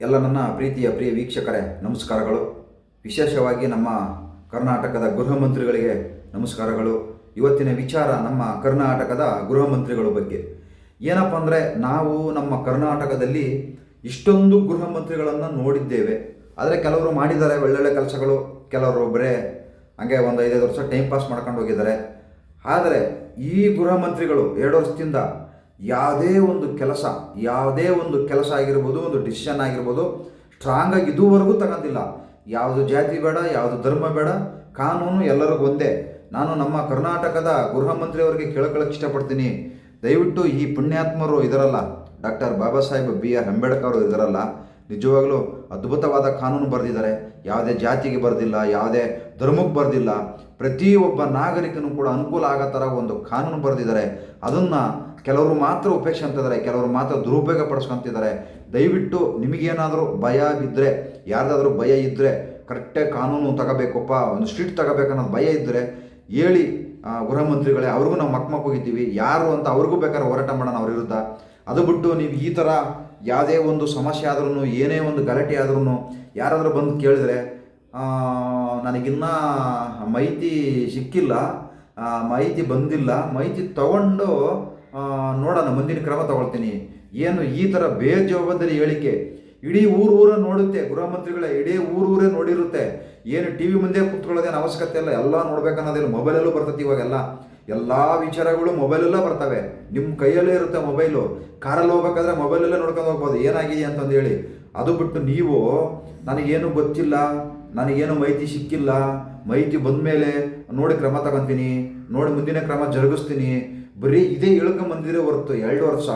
ಎಲ್ಲ ನನ್ನ ಪ್ರೀತಿಯ ಪ್ರಿಯ ವೀಕ್ಷಕರೇ, ನಮಸ್ಕಾರಗಳು. ವಿಶೇಷವಾಗಿ ನಮ್ಮ ಕರ್ನಾಟಕದ ಗೃಹ ಮಂತ್ರಿಗಳಿಗೆ ನಮಸ್ಕಾರಗಳು. ಇವತ್ತಿನ ವಿಚಾರ ನಮ್ಮ ಕರ್ನಾಟಕದ ಗೃಹ ಮಂತ್ರಿಗಳ ಬಗ್ಗೆ. ಏನಪ್ಪ ಅಂದರೆ, ನಾವು ನಮ್ಮ ಕರ್ನಾಟಕದಲ್ಲಿ ಇಷ್ಟೊಂದು ಗೃಹ ಮಂತ್ರಿಗಳನ್ನು ನೋಡಿದ್ದೇವೆ. ಆದರೆ ಕೆಲವರು ಮಾಡಿದ್ದಾರೆ ಒಳ್ಳೊಳ್ಳೆ ಕೆಲಸಗಳು, ಕೆಲವರು ಬರೇ ಹಂಗೆ ಒಂದು ಐದೈದು ವರ್ಷ ಟೈಮ್ ಪಾಸ್ ಮಾಡ್ಕೊಂಡು ಹೋಗಿದ್ದಾರೆ. ಆದರೆ ಈ ಗೃಹ ಮಂತ್ರಿಗಳು ಎರಡು ವರ್ಷದಿಂದ ಯಾವುದೇ ಒಂದು ಕೆಲಸ, ಯಾವುದೇ ಒಂದು ಕೆಲಸ ಆಗಿರ್ಬೋದು, ಒಂದು ಡಿಸಿಷನ್ ಆಗಿರ್ಬೋದು ಸ್ಟ್ರಾಂಗ್ ಆಗಿ ಇದುವರೆಗೂ ತಗೊಂಡಿಲ್ಲ. ಯಾವುದು ಜಾತಿ ಬೇಡ, ಯಾವುದು ಧರ್ಮ ಬೇಡ, ಕಾನೂನು ಎಲ್ಲರಿಗೂ ಒಂದೇ. ನಾನು ನಮ್ಮ ಕರ್ನಾಟಕದ ಗೃಹ ಮಂತ್ರಿಯವರಿಗೆ ಕೇಳ್ಕೊಳ್ಳೋಕೆ ಇಷ್ಟಪಡ್ತೀನಿ. ದಯವಿಟ್ಟು ಈ ಪುಣ್ಯಾತ್ಮರು ಇದರಲ್ಲ. Doctor Baba Saheb B R Ambedkar ಅವರು ಇದರಲ್ಲ. ನಿಜವಾಗ್ಲೂ ಅದ್ಭುತವಾದ ಕಾನೂನು ಬರೆದಿದ್ದಾರೆ. ಯಾವುದೇ ಜಾತಿಗೆ ಬರೆದಿಲ್ಲ, ಯಾವುದೇ ಧರ್ಮಕ್ಕೆ ಬರೆದಿಲ್ಲ. ಪ್ರತಿಯೊಬ್ಬ ನಾಗರಿಕನು ಕೂಡ ಅನುಕೂಲ ಆಗೋ ಥರ ಒಂದು ಕಾನೂನು ಬರೆದಿದ್ದಾರೆ. ಅದನ್ನು ಕೆಲವರು ಮಾತ್ರ ಉಪೇಕ್ಷೆ ಅಂತಿದ್ದಾರೆ, ಕೆಲವರು ಮಾತ್ರ ದುರುಪಯೋಗ ಪಡಿಸ್ಕೊಂತಿದ್ದಾರೆ. ದಯವಿಟ್ಟು ನಿಮಗೇನಾದರೂ ಭಯ ಬಿದ್ದರೆ ಯಾರ್ದಾದ್ರೂ ಭಯ ಇದ್ದರೆ ಕರೆಕ್ಟಾಗಿ ಕಾನೂನು ತಗೋಬೇಕಪ್ಪ, ಒಂದು ಸ್ಟ್ರೀಟ್ ತಗೋಬೇಕು ಅನ್ನೋದು ಭಯ ಇದ್ದರೆ ಹೇಳಿ ಗೃಹ ಮಂತ್ರಿಗಳೇ, ಅವ್ರಿಗೂ ನಾವು ಮಕ್ಮಕ್ ಮಕ್ ಹೋಗಿದ್ದೀವಿ ಯಾರು ಅಂತ ಅವ್ರಿಗೂ ಬೇಕಾದ್ರೆ ಹೋರಾಟ ಮಾಡೋಣ ಅವ್ರ ವಿರುದ್ಧ. ಅದು ಬಿಟ್ಟು ನೀವು ಈ ಥರ ಯಾವುದೇ ಒಂದು ಸಮಸ್ಯೆ ಆದ್ರೂ ಏನೇ ಒಂದು ಗಲಾಟೆ ಆದ್ರೂ ಯಾರಾದರೂ ಬಂದು ಕೇಳಿದ್ರೆ ನನಗಿನ್ನೂ ಮಾಹಿತಿ ಸಿಕ್ಕಿಲ್ಲ ಮಾಹಿತಿ ಬಂದಿಲ್ಲ, ಮಾಹಿತಿ ತಗೊಂಡು ನೋಡೋಣ, ಮುಂದಿನ ಕ್ರಮ ತಗೊಳ್ತೀನಿ. ಏನು ಈ ಥರ ಬೇಜವಾಬ್ದಾರಿ ಹೇಳಿಕೆ? ಇಡೀ ಊರು ಊರ ನೋಡುತ್ತೆ, ಗೃಹ ಮಂತ್ರಿಗಳೇ, ಇಡೀ ಊರು ಊರೇ ನೋಡಿರುತ್ತೆ. ಏನು ಟಿ ವಿ ಮುಂದೆ ಕುತ್ಕೊಳ್ಳೋದೇನು ಅವಶ್ಯಕತೆ ಇಲ್ಲ, ಎಲ್ಲ ನೋಡ್ಬೇಕನ್ನೋದಿಲ್ಲ ಮೊಬೈಲಲ್ಲೂ ಬರ್ತೈತಿ ಇವಾಗೆಲ್ಲ ಎಲ್ಲ. ವಿಚಾರಗಳು ಮೊಬೈಲಲ್ಲೇ ಬರ್ತವೆ. ನಿಮ್ಮ ಕೈಯಲ್ಲೇ ಇರುತ್ತೆ ಮೊಬೈಲು ಕಾರಲ್ಲಿ ಹೋಗ್ಬೇಕಾದ್ರೆ ಮೊಬೈಲಲ್ಲೇ ನೋಡ್ಕೊಂಡು ಹೋಗ್ಬೋದು. ಏನಾಗಿದೆ ಅಂತಂದು ಹೇಳಿ. ಅದು ಬಿಟ್ಟು ನೀವು, ನನಗೇನು ಗೊತ್ತಿಲ್ಲ, ನನಗೇನು ಮಾಹಿತಿ ಸಿಕ್ಕಿಲ್ಲ, ಮಾಹಿತಿ ಬಂದಮೇಲೆ ನೋಡಿ ಕ್ರಮ ತಗೊಂತೀನಿ, ನೋಡಿ ಮುಂದಿನ ಕ್ರಮ ಜರುಗಿಸ್ತೀನಿ. ಬರೀ ಇದೇ ಬಂದಿದ್ರೆ ಹೊರತು ಎರಡು ವರ್ಷ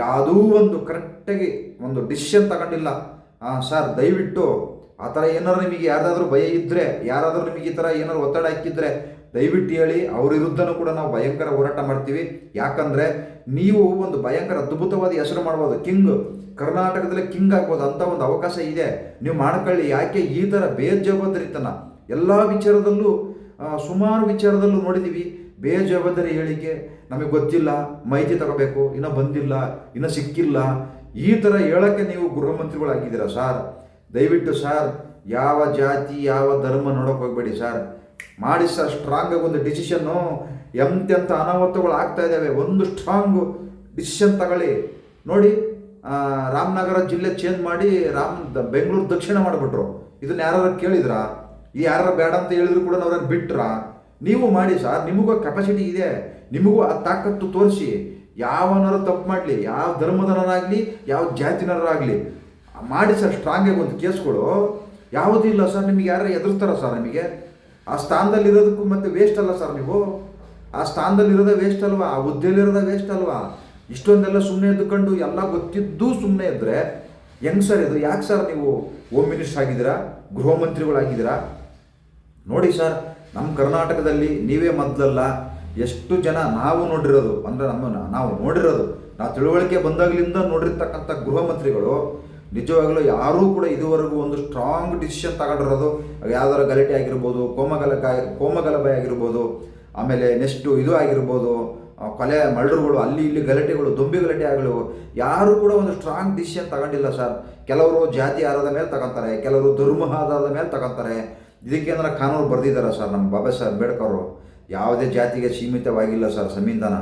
ಯಾವುದೂ ಒಂದು ಕರೆಕ್ಟಾಗಿ ಒಂದು ಡಿಸಿಷನ್ ತಗೊಂಡಿಲ್ಲ. ಸರ್, ದಯವಿಟ್ಟು ಆ ಥರ ಏನಾದ್ರು ನಿಮಗೆ ಯಾರ್ದಾದ್ರೂ ಭಯ ಇದ್ದರೆ ಯಾರಾದರೂ ನಿಮಗೆ ಈ ಥರ ಏನಾದ್ರು ಒತ್ತಡ ಹಾಕಿದ್ರೆ ದಯವಿಟ್ಟು ಹೇಳಿ, ಅವ್ರ ವಿರುದ್ಧನೂ ಕೂಡ ನಾವು ಭಯಂಕರ ಹೋರಾಟ ಮಾಡ್ತೀವಿ. ಯಾಕಂದರೆ ನೀವು ಒಂದು ಭಯಂಕರ ಅದ್ಭುತವಾದ ಹೆಸರು ಮಾಡ್ಬೋದು, ಕಿಂಗ್. ಕರ್ನಾಟಕದಲ್ಲಿ ಕಿಂಗ್ ಆಗ್ಬೋದು ಅಂತ ಒಂದು ಅವಕಾಶ ಇದೆ. ನೀವು ಮಾಡ್ಕೊಳ್ಳಿ, ಯಾಕೆ ಈ ಥರ ಬೇಜವಾಬ್ದಾರಿತನ? ಎಲ್ಲ ವಿಚಾರದಲ್ಲೂ ಸುಮಾರು ವಿಚಾರದಲ್ಲೂ ನೋಡಿದ್ದೀವಿ ಬೇಜವಾಬ್ದಾರಿ ಹೇಳಿಕೆ ನಮಗೆ ಗೊತ್ತಿಲ್ಲ, ಮಾಹಿತಿ ತಗೋಬೇಕು, ಇನ್ನೂ ಬಂದಿಲ್ಲ, ಇನ್ನೂ ಸಿಕ್ಕಿಲ್ಲ. ಈ ಥರ ಹೇಳೋಕ್ಕೆ ನೀವು ಗೃಹ ಮಂತ್ರಿಗಳಾಗಿದ್ದೀರಾ ಸರ್? ದಯವಿಟ್ಟು ಸರ್, ಯಾವ ಜಾತಿ, ಯಾವ ಧರ್ಮ ನೋಡೋಕೆ ಹೋಗಬೇಡಿ ಸರ್. ಮಾಡಿ ಸರ್ ಸ್ಟ್ರಾಂಗ್ ಆಗಿ ಒಂದು ಡಿಸಿಷನ್ನು ಎಂತೆಂಥ ಅನಾಹುತಗಳು ಆಗ್ತಾ ಇದ್ದಾವೆ, ಒಂದು ಸ್ಟ್ರಾಂಗ್ ಡಿಸಿಷನ್ ತಗೊಳ್ಳಿ. ನೋಡಿ ರಾಮನಗರ ಜಿಲ್ಲೆ ಚೇಂಜ್ ಮಾಡಿ ರಾಮ್, ಬೆಂಗಳೂರು ದಕ್ಷಿಣ ಮಾಡಿಬಿಟ್ರು. ಇದನ್ನ ಯಾರು ಕೇಳಿದ್ರಾ? ಈ ಯಾರು ಬೇಡ ಅಂತ ಹೇಳಿದ್ರು ಕೂಡ ಅವ್ರನ್ನ ಬಿಟ್ರಾ? ನೀವು ಮಾಡಿ ಸರ್ ನಿಮಗೂ ಕೆಪಾಸಿಟಿ ಇದೆ, ನಿಮಗೂ ಆ ತಾಕತ್ತು ತೋರಿಸಿ, ಯಾವನಾರು ತಪ್ಪು ಮಾಡಲಿ, ಯಾವ ಧರ್ಮದನರಾಗಲಿ ಯಾವ ಜಾತಿನರಾಗಲಿ ಮಾಡಿ ಸರ್ ಸ್ಟ್ರಾಂಗಾಗಿ ಒಂದು ಕೇಸ್ಗಳು ಯಾವುದೂ ಇಲ್ಲ ಸರ್, ನಿಮಗೆ ಯಾರು ಎದುರ್ತಾರ ಸರ್ ನಿಮಗೆ? ಆ ಸ್ಥಾನದಲ್ಲಿರೋದಕ್ಕೂ ಮತ್ತೆ ವೇಸ್ಟ್ ಅಲ್ಲ ಸರ್ ನೀವು. ಆ ಸ್ಥಾನದಲ್ಲಿರೋದೇ ವೇಸ್ಟ್ ಅಲ್ವಾ? ಆ ಹುದ್ದೆಯಲ್ಲಿರೋದೇ ವೇಸ್ಟ್ ಅಲ್ವಾ? ಇಷ್ಟೊಂದೆಲ್ಲ ಸುಮ್ಮನೆ ಎದ್ದುಕೊಂಡು ಎಲ್ಲ ಗೊತ್ತಿದ್ದು ಸುಮ್ಮನೆ ಇದ್ದರೆ ಹೆಂಗ್ ಸರ್ ಇದು? ಯಾಕೆ ಸರ್ ನೀವು ಹೋಮ್ ಮಿನಿಸ್ಟರ್ ಆಗಿದ್ದೀರಾ? ಗೃಹ ಮಂತ್ರಿಗಳಾಗಿದ್ದೀರಾ? ನೋಡಿ ಸರ್ ನಮ್ಮ ಕರ್ನಾಟಕದಲ್ಲಿ ನೀವೇ ಮೊದಲಲ್ಲ, ಎಷ್ಟು ಜನ ನಾವು ನೋಡಿರೋದು, ಅಂದರೆ ನಮ್ಮ ನಾವು ನೋಡಿರೋದು ನಾವು ತಿಳುವಳಿಕೆ ಬಂದಾಗಲಿಂದ ನೋಡಿರ್ತಕ್ಕಂಥ ಗೃಹ ಮಂತ್ರಿಗಳು, ನಿಜವಾಗಲೂ ಯಾರೂ ಕೂಡ ಇದುವರೆಗೂ ಒಂದು ಸ್ಟ್ರಾಂಗ್ ಡಿಸಿಷನ್ ತಗೊಂಡಿರೋದು ಯಾವ್ದಾರ ಗಲಾಟೆ ಆಗಿರ್ಬೋದು, ಕೋಮಗಲ ಕೋಮಗಲಭೆ ಆಗಿರ್ಬೋದು, ಆಮೇಲೆ ನೆಕ್ಸ್ಟು ಇದು ಆಗಿರ್ಬೋದು ಕೊಲೆ, ಮರ್ಡರ್ಗಳು, ಅಲ್ಲಿ ಇಲ್ಲಿ ಗಲಾಟೆಗಳು, ದೊಂಬಿ ಗಲಾಟೆ ಆಗಲು, ಯಾರೂ ಕೂಡ ಒಂದು ಸ್ಟ್ರಾಂಗ್ ಡಿಸಿಷನ್ ತಗೊಂಡಿಲ್ಲ ಸರ್. ಕೆಲವರು ಜಾತಿ ಆಧಾರದ ಮೇಲೆ ತಗೊಂತಾರೆ, ಕೆಲವರು ಧರ್ಮ ಆಧಾರದ ಮೇಲೆ ತಗೊಂತಾರೆ. ಇದಕ್ಕೇನಾರ ಕಾನೂನು ಬರೆದಿದ್ದಾರೆ ಸರ್? ನಮ್ಮ ಬಾಬಾ ಸಾಹೇಬ್ ಅಂಬೇಡ್ಕರ್ ಯಾವುದೇ ಜಾತಿಗೆ ಸೀಮಿತವಾಗಿಲ್ಲ ಸರ್, ಸಂವಿಧಾನ.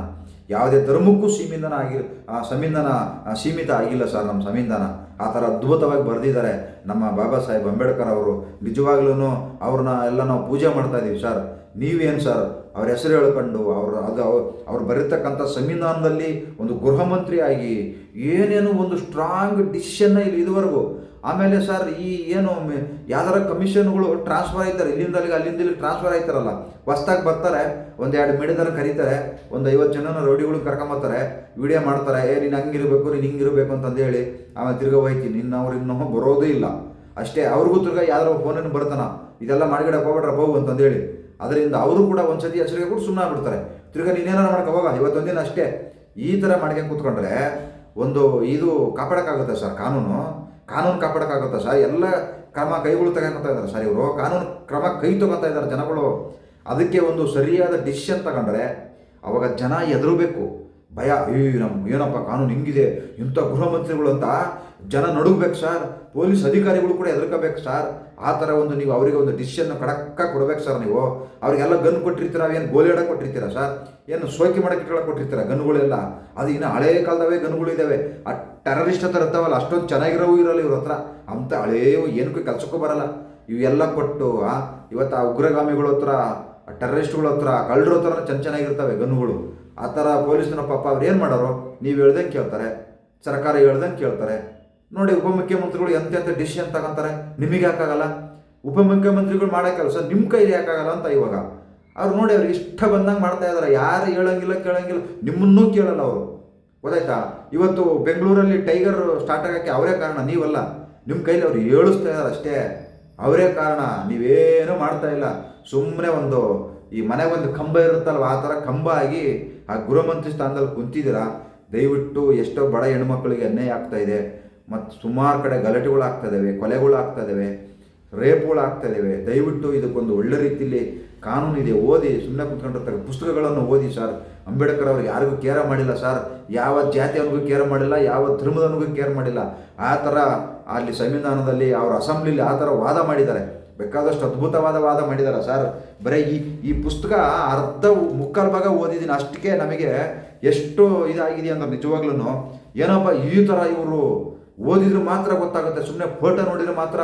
ಯಾವುದೇ ಧರ್ಮಕ್ಕೂ ಸೀಮಿತನ ಆಗಿಲ್ಲ ಆ, ಸಂವಿಧಾನ ಸೀಮಿತ ಆಗಿಲ್ಲ ಸರ್, ನಮ್ಮ ಸಂವಿಧಾನ. ಆ ಥರ ಅದ್ಭುತವಾಗಿ ಬರೆದಿದ್ದಾರೆ ನಮ್ಮ ಬಾಬಾ ಸಾಹೇಬ್ ಅಂಬೇಡ್ಕರ್ ಅವರು. ನಿಜವಾಗ್ಲೂ ಅವ್ರನ್ನ ಎಲ್ಲ ನಾವು ಪೂಜೆ ಮಾಡ್ತಾ ಇದ್ದೀವಿ ಸರ್. ನೀವೇನು ಸರ್ ಅವ್ರ ಹೆಸರು ಹೇಳ್ಕೊಂಡು ಅವರು ಅದು ಅವ್- ಅವ್ರು ಬರೀತಕ್ಕಂಥ ಸಂವಿಧಾನದಲ್ಲಿ ಒಂದು ಗೃಹ ಮಂತ್ರಿ ಆಗಿ ಏನೇನು ಒಂದು ಸ್ಟ್ರಾಂಗ್ ಡಿಸಿಷನ್ನ ಇಲ್ಲಿ ಇದುವರೆಗೂ. ಆಮೇಲೆ ಸರ್ ಈ ಏನು ಯಾವ್ದಾರ ಕಮಿಷನ್ಗಳು ಟ್ರಾನ್ಸ್ಫರ್ ಆಯ್ತಾರೆ ಇಲ್ಲಿಂದ ಅಲ್ಲಿಗೆ ಅಲ್ಲಿಂದ ಇಲ್ಲಿ ಟ್ರಾನ್ಸ್ಫರ್ ಆಯ್ತಾರಲ್ಲ. ಹೊಸ್ದಾಗಿ ಬರ್ತಾರೆ ಒಂದು ಎರಡು ಮೇಡಿದಾರ ಕರೀತಾರೆ, ಒಂದು ಐವತ್ತು ಜನನ ರೌಡಿಗಳು ಕರ್ಕೊಂಬರ್ತಾರೆ ವಿಡಿಯೋ ಮಾಡ್ತಾರೆ, ಏ, ನೀನು ಹಂಗಿರಬೇಕು, ನೀನು ಹಿಂಗಿರಬೇಕು ಅಂತಂದು ಹೇಳಿ ಆಮೇಲೆ ತಿರ್ಗಾ ಹೋಯ್ತೀನಿ. ನಿನ್ನ ಅವ್ರು ಇನ್ನೂ ಬರೋದೇ ಇಲ್ಲ. ಅಷ್ಟೇ ಅವ್ರಿಗೂ ತಿರ್ಗಾ ಯಾವ್ದಾರ ಫೋನನ್ನು ಬರ್ತಾನ ಇದೆಲ್ಲ ಮಾಡಿಗಡೆ ಹೋಗ್ಬಿಟ್ರೆ ಹೋಗು ಅಂತಂದು ಹೇಳಿ ಅದರಿಂದ ಅವರು ಕೂಡ ಒಂದ್ಸತಿ ಎಚ್ಚರಿಕೆ ಕೂಡ ಸುಮ್ಮನೆ ಆಗ್ಬಿಡ್ತಾರೆ. ತಿರ್ಗಾ ನೀನೇನಾರ ಹೋಗ ಇವತ್ತೊಂದಿನ ಅಷ್ಟೇ. ಈ ಥರ ಮಾಡ್ಕೊಂಡು ಕೂತ್ಕೊಂಡ್ರೆ ಒಂದು ಇದು ಕಾಪಾಡೋಕ್ಕಾಗುತ್ತೆ ಸರ್ ಕಾನೂನು? ಕಾನೂನು ಕಾಪಾಡೋಕ್ಕಾಗುತ್ತಾ ಸರ್? ಎಲ್ಲ ಕ್ರಮ ಕೈಗಳು ತಗೊಂತಾ ಇದ್ದಾರೆ ಸರ್ ಇವರು. ಕಾನೂನು ಕ್ರಮ ಕೈ ತಗೊತಾ ಇದ್ದಾರೆ ಜನಗಳು. ಅದಕ್ಕೆ ಒಂದು ಸರಿಯಾದ ಡಿಸಿಷನ್ ತಗೊಂಡ್ರೆ ಅವಾಗ ಜನ ಎದುರಬೇಕು. ಭಯ ಅಯ್ಯೋ ನಮ್ಮ ಏನಪ್ಪ, ಕಾನೂನು ಹಿಂಗಿದೆ? ಇಂಥ ಗೃಹ ಮಂತ್ರಿಗಳು ಅಂತ ಜನ ನಡುಗ್ಬೇಕು ಸರ್. ಪೊಲೀಸ್ ಅಧಿಕಾರಿಗಳು ಕೂಡ ಎದುರ್ಕೋಬೇಕು ಸರ್. ಆ ಥರ ಒಂದು ನೀವು ಅವರಿಗೆ ಒಂದು ಡಿಸಿಷನ್ನ ಕಡಕ್ಕ ಕೊಡ್ಬೇಕು ಸರ್ ನೀವು. ಅವರಿಗೆಲ್ಲ ಗನ್ ಕೊಟ್ಟಿರ್ತೀರ, ಏನು ಗೋಲಿಯಾಡ ಕೊಟ್ಟಿರ್ತೀರ ಸರ್? ಏನು ಸೋಕಿ ಮಾಡಕ್ಕೆ ಕೊಟ್ಟಿರ್ತೀರ ಗನ್ಗಳೆಲ್ಲ ಅದು ಇನ್ನು ಹಳೇ ಕಾಲದವೇ ಗನ್ಗಳು ಇದ್ದಾವೆ ಆ ಟೆರರಿಸ್ಟ್ ಹತ್ರ ಇರ್ತಾವಲ್ಲ, ಅಷ್ಟೊಂದು ಚೆನ್ನಾಗಿರೋ ಇರಲ್ಲ ಇವ್ರ ಹತ್ರ. ಅಂತ ಹಳೇವು ಏನಕ್ಕೂ ಕೆಲಸಕ್ಕೂ ಬರಲ್ಲ. ಇವೆಲ್ಲ ಕೊಟ್ಟು ಇವತ್ತು ಆ ಉಗ್ರಗಾಮಿಗಳ ಹತ್ರ ಟೆರರಿಸ್ಟ್ಗಳ ಹತ್ರ ಕಳ್ಳರ ಹತ್ರ ಚೆನ್ನ ಚೆನ್ನಾಗಿರ್ತವೆ ಗನ್ನುಗಳು ಆ ಥರ ಪೊಲೀಸ್ನ ಪಾಪ ಅವ್ರು ಏನು ಮಾಡೋರು? ನೀವು ಹೇಳ್ದಂಗೆ ಕೇಳ್ತಾರೆ. ಸರ್ಕಾರ ಹೇಳ್ದಂಗೆ ಕೇಳ್ತಾರೆ. ನೋಡಿ, ಉಪಮುಖ್ಯಮಂತ್ರಿಗಳು ಎಂತೆಂಥ ಡಿಸಿಷನ್ ತಗೊಂತಾರೆ? ನಿಮಗೆ ಯಾಕಾಗಲ್ಲ? ಉಪಮುಖ್ಯಮಂತ್ರಿಗಳು ಮಾಡೋ ಕೆಲಸ ನಿಮ್ಮ ಕೈಲಿ ಯಾಕಾಗಲ್ಲ ಅಂತ ಇವಾಗ. ಅವ್ರು ನೋಡಿ ಅವ್ರಿಗೆ ಇಷ್ಟ ಬಂದಂಗೆ ಮಾಡ್ತಾ ಇದ್ದಾರೆ ಯಾರು ಹೇಳಂಗಿಲ್ಲ, ಕೇಳಂಗಿಲ್ಲ. ನಿಮ್ಮನ್ನೂ ಕೇಳಲ್ಲ ಅವರು. ಗೊತ್ತಾಯ್ತಾ? ಇವತ್ತು ಬೆಂಗಳೂರಲ್ಲಿ ಟೈಗರ್ ಸ್ಟಾರ್ಟ್ ಆಗೋಕ್ಕೆ ಅವರೇ ಕಾರಣ, ನೀವಲ್ಲ. ನಿಮ್ಮ ಕೈಲಿ ಅವ್ರು ಹೇಳಿಸ್ತಾ ಇದ್ದಾರೆ ಅಷ್ಟೇ. ಅವರೇ ಕಾರಣ. ನೀವೇನೂ ಮಾಡ್ತಾ ಇಲ್ಲ. ಸುಮ್ಮನೆ ಒಂದು ಈ ಮನೆಗೊಂದು ಕಂಬ ಇರುತ್ತಲ್ವ? ಆ ಥರ ಕಂಬ ಆಗಿ ಆ ಗೃಹಮಂತ್ರಿ ಸ್ಥಾನದಲ್ಲಿ ಕುಂತಿದ್ದೀರಾ? ದಯವಿಟ್ಟು ಎಷ್ಟೋ ಬಡ ಹೆಣ್ಮಕ್ಳಿಗೆ ಅನ್ಯಾಯ ಆಗ್ತಾ ಇದೆ. ಮತ್ತು ಸುಮಾರು ಕಡೆ ಗಲಾಟೆಗಳು ಆಗ್ತಾ ಇದ್ದಾವೆ ಕೊಲೆಗಳು ಆಗ್ತಾ ಇದ್ದಾವೆ ರೇಪ್ಗಳು ಆಗ್ತಾ ಇದ್ದಾವೆ ದಯವಿಟ್ಟು ಇದಕ್ಕೊಂದು ಒಳ್ಳೆ ರೀತಿಯಲ್ಲಿ ಕಾನೂನು ಇದೆ. ಓದಿ ಸುಮ್ಮನೆ ಕುತ್ಕೊಂಡಿರ್ತಾರೆ. ಪುಸ್ತಕಗಳನ್ನು ಓದಿ ಸರ್. ಅಂಬೇಡ್ಕರ್ ಅವ್ರಿಗೆ ಯಾರಿಗೂ ಕೇರ ಮಾಡಿಲ್ಲ ಸರ್. ಯಾವ ಜಾತಿಯವನಿಗೂ ಕೇರ್ ಮಾಡಿಲ್ಲ, ಯಾವ ಧರ್ಮದವನಿಗೂ ಕೇರ್ ಮಾಡಿಲ್ಲ. ಆ ಥರ ಅಲ್ಲಿ ಸಂವಿಧಾನದಲ್ಲಿ ಅವರ ಅಸೆಂಬ್ಲಿಲಿ ಆ ಥರ ವಾದ ಮಾಡಿದ್ದಾರೆ. ಬೇಕಾದಷ್ಟು ಅದ್ಭುತವಾದ ವಾದ ಮಾಡಿದ್ದಾರೆ ಸರ್. ಬರೀ ಈ ಈ ಪುಸ್ತಕ ಅರ್ಧ ಮುಕ್ಕಾಲು ಭಾಗ ಓದಿದ್ದೀನಿ. ಅಷ್ಟಕ್ಕೆ ನಮಗೆ ಎಷ್ಟು ಇದಾಗಿದೆ ಅಂದ್ರೆ ನಿಜವಾಗ್ಲೂ ಏನಪ್ಪ ಈ ಥರ ಇವರು ಓದಿದ್ರು ಮಾತ್ರ ಗೊತ್ತಾಗುತ್ತೆ. ಸುಮ್ಮನೆ ಫೋಟೋ ನೋಡಿದ್ರೆ ಮಾತ್ರ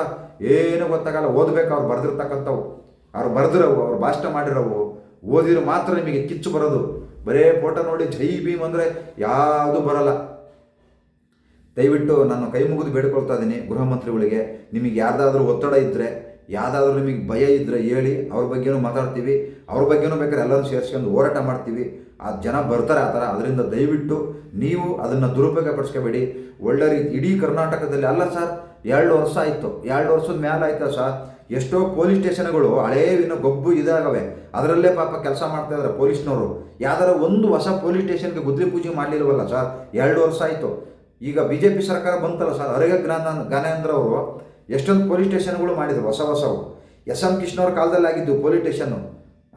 ಏನು ಗೊತ್ತಾಗಲ್ಲ. ಓದಬೇಕು, ಅವ್ರು ಬರೆದಿರ್ತಕ್ಕಂಥವು. ಅವ್ರು ಬರೆದಿರೋವು, ಅವ್ರು ಭಾಷಣ ಮಾಡಿರೋವು. ಓದಿದ್ರು ಮಾತ್ರ ನಿಮಗೆ ಕಿಚ್ಚು ಬರೋದು. ಬರೇ ಫೋಟೋ ನೋಡಿ, ಜೈ ಭೀಮ್ ಅಂದರೆ ಯಾವುದು ಬರಲ್ಲ. ದಯವಿಟ್ಟು ನಾನು ಕೈ ಮುಗಿದು ಬೇಡ್ಕೊಳ್ತಾ ಇದ್ದೀನಿ ಗೃಹ ಮಂತ್ರಿಗಳಿಗೆ ನಿಮಗೆ ಯಾರ್ದಾದ್ರೂ ಒತ್ತಡ ಇದ್ದರೆ ಯಾವುದಾದ್ರೂ ನಿಮಗೆ ಭಯ ಇದ್ದರೆ ಹೇಳಿ ಅವ್ರ ಬಗ್ಗೆನೂ ಮಾತಾಡ್ತೀವಿ. ಅವ್ರ ಬಗ್ಗೆನೂ ಬೇಕಾದ್ರೆ ಎಲ್ಲರೂ ಸೇರಿಸ್ಕೊಂಡು ಹೋರಾಟ ಮಾಡ್ತೀವಿ. ಆ ಜನ ಬರ್ತಾರೆ ಆ ಥರ. ಅದರಿಂದ ದಯವಿಟ್ಟು ನೀವು ಅದನ್ನು ದುರುಪಯೋಗ ಪಡಿಸ್ಕೋಬೇಡಿ ಒಳ್ಳೆ ರೀತಿ ಇಡೀ ಕರ್ನಾಟಕದಲ್ಲಿ ಅಲ್ಲ ಸರ್, ಎರಡು ವರ್ಷ ಆಯಿತು. ಎರಡು ವರ್ಷದ ಮೇಲೆ ಆಯ್ತಾ ಸರ್? ಎಷ್ಟೋ ಪೊಲೀಸ್ ಸ್ಟೇಷನ್ಗಳು ಹಳೇವಿನ ಗೊಬ್ಬು ಇದಾಗವೆ. ಅದರಲ್ಲೇ ಪಾಪ ಕೆಲಸ ಮಾಡ್ತಾ ಇದ್ದಾರೆ ಪೊಲೀಸ್ನವರು. ಯಾವ್ದಾರ ಒಂದು ಹೊಸ ಪೊಲೀಸ್ ಸ್ಟೇಷನ್ಗೆ ಗುದ್ಲಿ ಪೂಜೆ ಮಾಡಲಿಲ್ವಲ್ಲ ಸರ್? ಎರಡು ವರ್ಷ ಆಯಿತು. ಈಗ ಬಿ ಜೆ ಪಿ ಸರ್ಕಾರ ಬಂತಲ್ಲ ಸರ್ ಅರಗ ಜ್ಞಾನ, ಜ್ಞಾನೇಂದ್ರ ಅವರು ಎಷ್ಟೊಂದು ಪೊಲೀಸ್ ಸ್ಟೇಷನ್ಗಳು ಮಾಡಿದರು, ಹೊಸ ಹೊಸವು ಎಸ್ ಎಂ ಕೃಷ್ಣವ್ರ ಕಾಲದಲ್ಲಿ ಆಗಿದ್ದು ಪೊಲೀಸ್ ಸ್ಟೇಷನ್ನು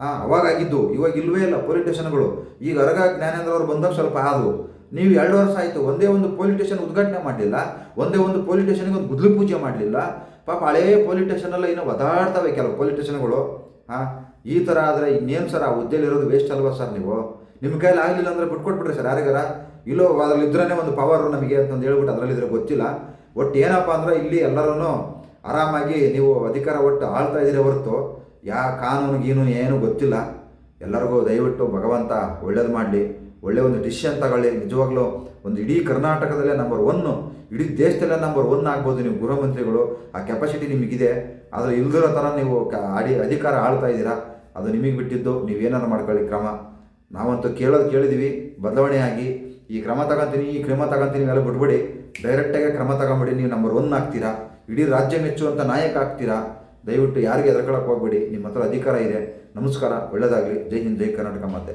ಹಾಂ ಅವಾಗ ಆಗಿದ್ದು, ಇವಾಗ ಇಲ್ಲವೇ ಇಲ್ಲ ಪೊಲೀಸ್ ಸ್ಟೇಷನ್ಗಳು ಈಗ ಅರಗ ಜ್ಞಾನೇಂದ್ರ ಅವರು ಬಂದಾಗ ಸ್ವಲ್ಪ ಆದವು. ನೀವು ಎರಡು ವರ್ಷ ಆಯಿತು, ಒಂದೇ ಒಂದು ಪೊಲೀಸ್ ಸ್ಟೇಷನ್ ಉದ್ಘಾಟನೆ ಮಾಡಲಿಲ್ಲ, ಒಂದೇ ಒಂದು ಪೊಲೀಸ್ ಸ್ಟೇಷನ್ಗೆ ಒಂದು ಗುದ್ಲು ಪೂಜೆ ಮಾಡಲಿಲ್ಲ. ಪಾಪ ಹಳೇ ಪೊಲೀಸ್ ಸ್ಟೇಷನೆಲ್ಲ ಇನ್ನೂ ಒದಾಡ್ತವೆ ಕೆಲವು ಪೊಲೀಸ್ ಸ್ಟೇಷನ್ಗಳು ಹಾಂ ಈ ಥರ ಆದರೆ ಇನ್ನೇನು ಸರ್, ಆ ಹುದ್ದೆಲಿರೋದು ವೇಸ್ಟ್ ಅಲ್ವಾ ಸರ್ ನೀವು? ನಿಮ್ಮ ಕೈಯಲ್ಲಿ ಆಗಲಿಲ್ಲ ಅಂದರೆ ಬಿಟ್ಕೊಟ್ಬಿಟ್ರೆ ಸರ್. ಯಾರಿಗಾರ? ಇಲ್ಲೋ, ಅದ್ರಲ್ಲಿ ಇದ್ರೇ ಒಂದು ಪವರ್ ನಮಗೆ ಅಂತಂದು ಹೇಳ್ಬಿಟ್ಟು ಅದರಲ್ಲಿದ್ರೆ ಗೊತ್ತಿಲ್ಲ. ಒಟ್ಟು ಏನಪ್ಪ ಅಂದ್ರೆ ಇಲ್ಲಿ ಎಲ್ಲರೂ ಆರಾಮಾಗಿ ನೀವು ಅಧಿಕಾರ ಒಟ್ಟು ಆಳ್ತಾ ಇದ್ದೀರಿ ಹೊರತು. ಯಾ ಕಾನೂನು ಏನು ಗೊತ್ತಿಲ್ಲ. ಎಲ್ಲರಿಗೂ ದಯವಿಟ್ಟು ಭಗವಂತ ಒಳ್ಳೇದು ಮಾಡಲಿ. ಒಳ್ಳೆ ಒಂದು ಡಿಸಿಷನ್ ತಗೊಳ್ಳಿ. ನಿಜವಾಗ್ಲೂ ಒಂದು ಇಡೀ ಕರ್ನಾಟಕದಲ್ಲೇ ನಂಬರ್ ಒನ್ನು ಇಡೀ ದೇಶದಲ್ಲೇ ನಂಬರ್ ಒನ್ ಆಗ್ಬೋದು ನೀವು ಗೃಹಮಂತ್ರಿಗಳು. ಆ ಕೆಪಾಸಿಟಿ ನಿಮಗಿದೆ. ಆದರೆ ಇಲ್ದಿರೋ ಥರ ನೀವು ಕ ಅಡಿ ಅಧಿಕಾರ ಆಳ್ತಾ ಇದ್ದೀರಾ? ಅದು ನಿಮಗೆ ಬಿಟ್ಟಿದ್ದು ನೀವೇನಾರು ಮಾಡ್ಕೊಳ್ಳಿ ಕ್ರಮ. ನಾವಂತೂ ಕೇಳೋದು ಕೇಳಿದ್ವಿ, ಬದಲಾವಣೆ ಆಗಿ. ಈ ಕ್ರಮ ತಗೊಂತೀನಿ, ಈ ಕ್ರಮ ತಗೊಂತೀನಿ ಇವೆಲ್ಲ ಬಿಟ್ಬಿಡಿ ಡೈರೆಕ್ಟಾಗಿ ಕ್ರಮ ತಗೊಂಬಿಡಿ, ನೀವು ನಂಬರ್ ಒನ್ ಆಗ್ತೀರಾ? ಇಡೀ ರಾಜ್ಯ ಮೆಚ್ಚುವಂಥ ನಾಯಕ ಆಗ್ತೀರಾ? ದಯವಿಟ್ಟು ಯಾರಿಗೆ ಎದ್ರಕೊಳಕ್ಕೆ ಹೋಗ್ಬೇಡಿ, ನಿಮ್ಮ ಹತ್ರ ಅಧಿಕಾರ ಇದೆ. ನಮಸ್ಕಾರ ಒಳ್ಳೆಯದಾಗಲಿ ಜೈ ಹಿಂದ್, ಜೈ ಕರ್ನಾಟಕ ಮತ್ತೆ